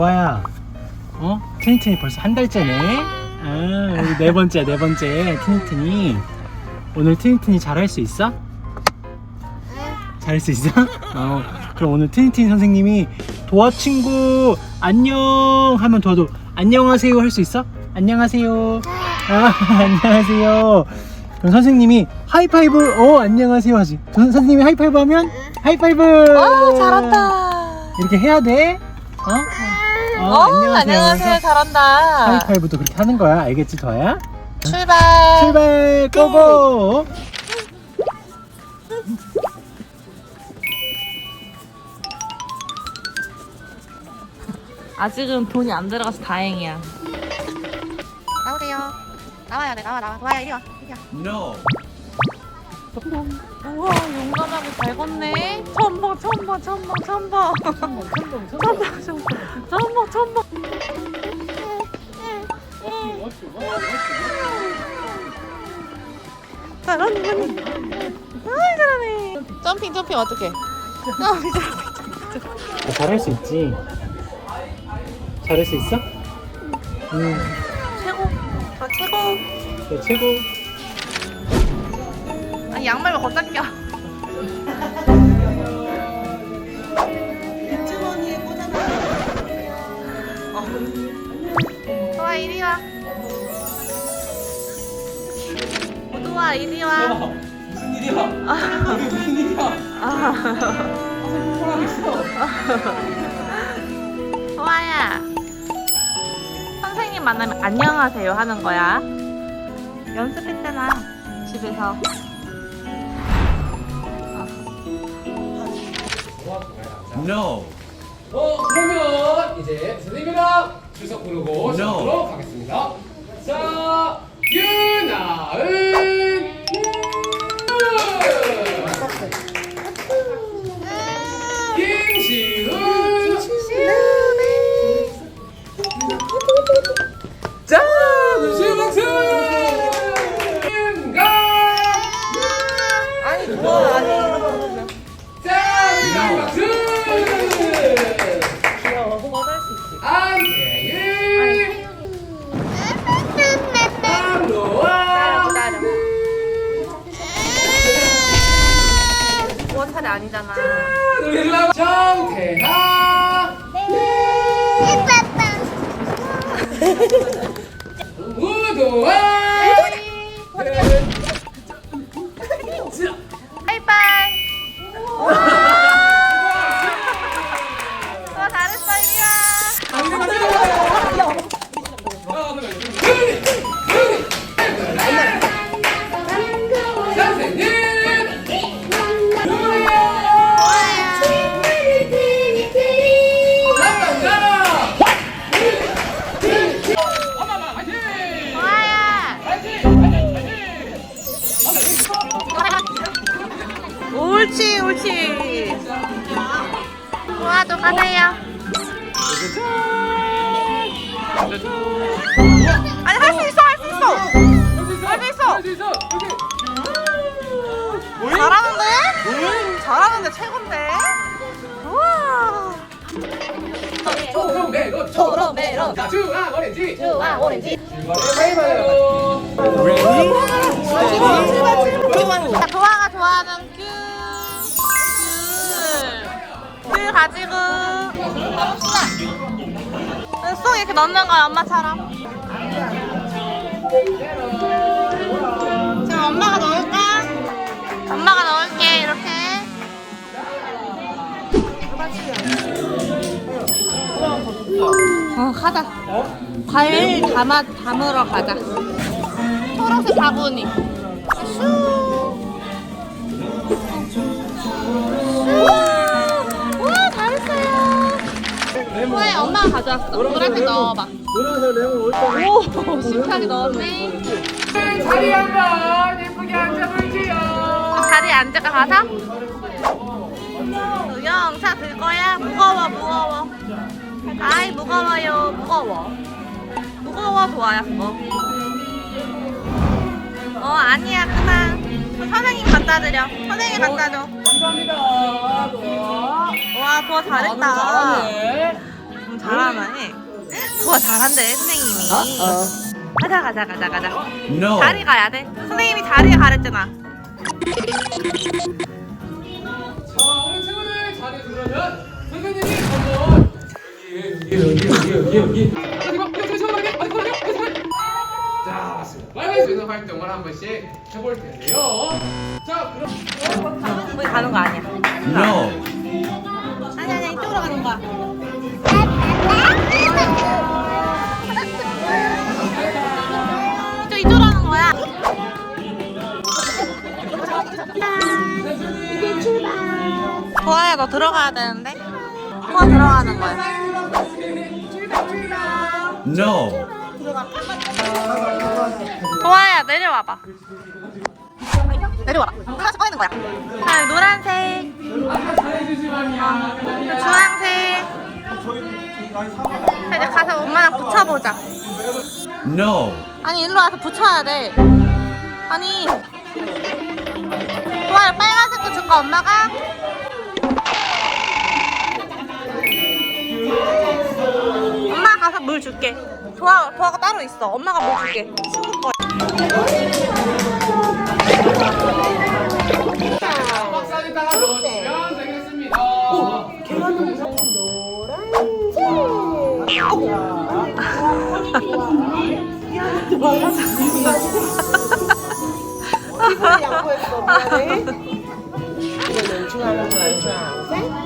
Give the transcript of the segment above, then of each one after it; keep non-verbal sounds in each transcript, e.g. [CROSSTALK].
도아야, 어? 트니트니 벌써 한 달째네? 아, 우리 네 번째, 네 번째, 트니트니. 오늘 트니트니 잘할 수 있어? 잘할 수 있어? 어, 그럼 오늘 트니트니 선생님이 도아 친구 안녕 하면 도아도 안녕하세요 할 수 있어? 안녕하세요. 아, 안녕하세요. 그럼 선생님이 하이파이브, 어, 안녕하세요 하지. 선, 선생님이 하이파이브 하면 하이파이브. 아 잘한다. 이렇게 해야 돼. 어? 어, 어, 안녕하세요. 하면서 잘한다. 하이파이브도 그렇게 하는 거야. 알겠지, 더야? 출발. 출발, 고고! 아직은 돈이 안 들어가서 다행이야. 나오세요. 나와야 돼, 나와, 나와. 도아야, 이리 와. 이리 와. No. 우와 용감하게 잘 걷네. 처음 봐, 처음 봐, 처음 봐, 처음 봐, 처음 봐. 잘하네. 아이 잘하네. 점핑 점핑 어떻게? 점핑 점핑. 잘할 수 있지. 잘할 수 있어? 응, 최고. 저 최고. 네, 최고. 아니 양말을 걷다 껴. 도아 이리 와. 도아 이리 와. 무슨 일이야? 이게 무슨 일이야? 도아야. [LAUGHS] 선생님 만나면 안녕하세요 하는 거야. 연습했잖아. 집에서. No. 어 그러면 이제 선생님이랑 주석 부르고 시작하도록 하겠습니다. 자 유나은 아니잖아. 정태하 가세요. 아니 할 수 있어 할 수 있어. 할 수 있어. 할수 있어 잘하는데? 잘하는데 최고인데? 우와. 초록메론 초록메론. 자 주황 오렌지 오렌지. 가지고 가봅시다. 쏙 이렇게 넣는 거야, 엄마처럼. 지금 엄마가 넣을까? 엄마가 넣을게, 이렇게. 어, 가자. 과일 담아, 담으러 가자. 초록색 바구니. 엄마가 가져왔어? 노란색 넣어 봐. 노란색 레몬 올 때. 오 신기하게 넣었네. 자리 한번 예쁘게 앉아볼게요 어, 자리에 앉을까 가서? 우영 차 들 거야? 무거워 무거워. 아이 무거워요 무거워. 무거워 좋아요 그거. 어 아니야 그만. 그 선생님 갖다 드려. 선생님 갖다 줘. 감사합니다 와, 도아 잘했다. 잘하네 음, 잘하. 하면은 도와 잘한대 선생님이. 가자 가자 가자 가자. No. 자리 가야 돼. 선생님이 자리에 가랬잖아. 자, 우리 친구들 자리 들으면 선생님이 한번 여기 여기 여기 여기 여기 어디 봐, 어디. 자. 빨간색 활동을 한 번씩 해볼 텐데요. 자, 그럼 우리 가는 거 아니야. No. 아니 아니 이쪽으로 가는 거야. 도아야 너 들어가야 되는데. 도아 들어가는 거야. No. 도아야 내려와봐. 내려와라. 하나씩 꺼내는 거야. 자 노란색, 주황색. 자, 이제 가서 엄마랑 붙여보자. No. 아니 일로 와서 붙여야 돼. 아니. 도아야 빨간색도 줄까 엄마가? 엄마 가서 물 줄게. 도아 도아가 따로 있어. 엄마가 물 줄게. 친구 거. 박사에다가 넣어주면 되겠습니다. 피부를 양보했어. 미안해. 이거는 중앙, 중앙, 중앙색. 어,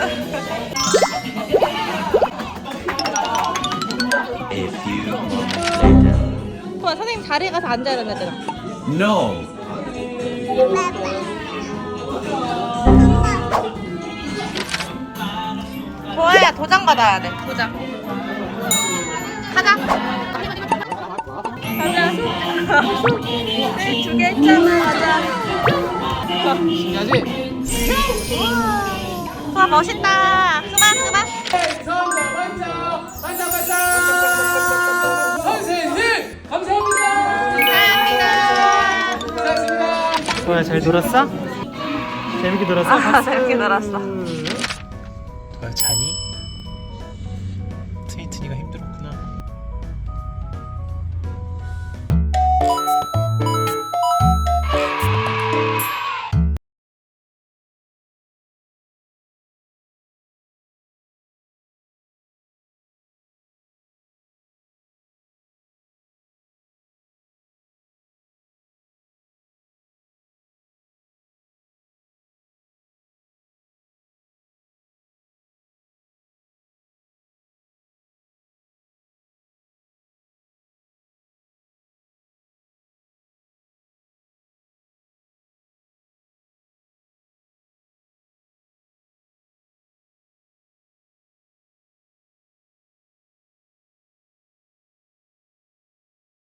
도아 선생님 자리에 가서 앉아야 된다잖아. No. 도아야 도장 받아야 돼. 도장. 가자. 가자. 두개 했잖아. 가자. 신기하지? 와 멋있다. 그만 그만. 도아야 잘 놀았어? 재밌게 놀았어? 아 재밌게 놀았어. 도아 자니?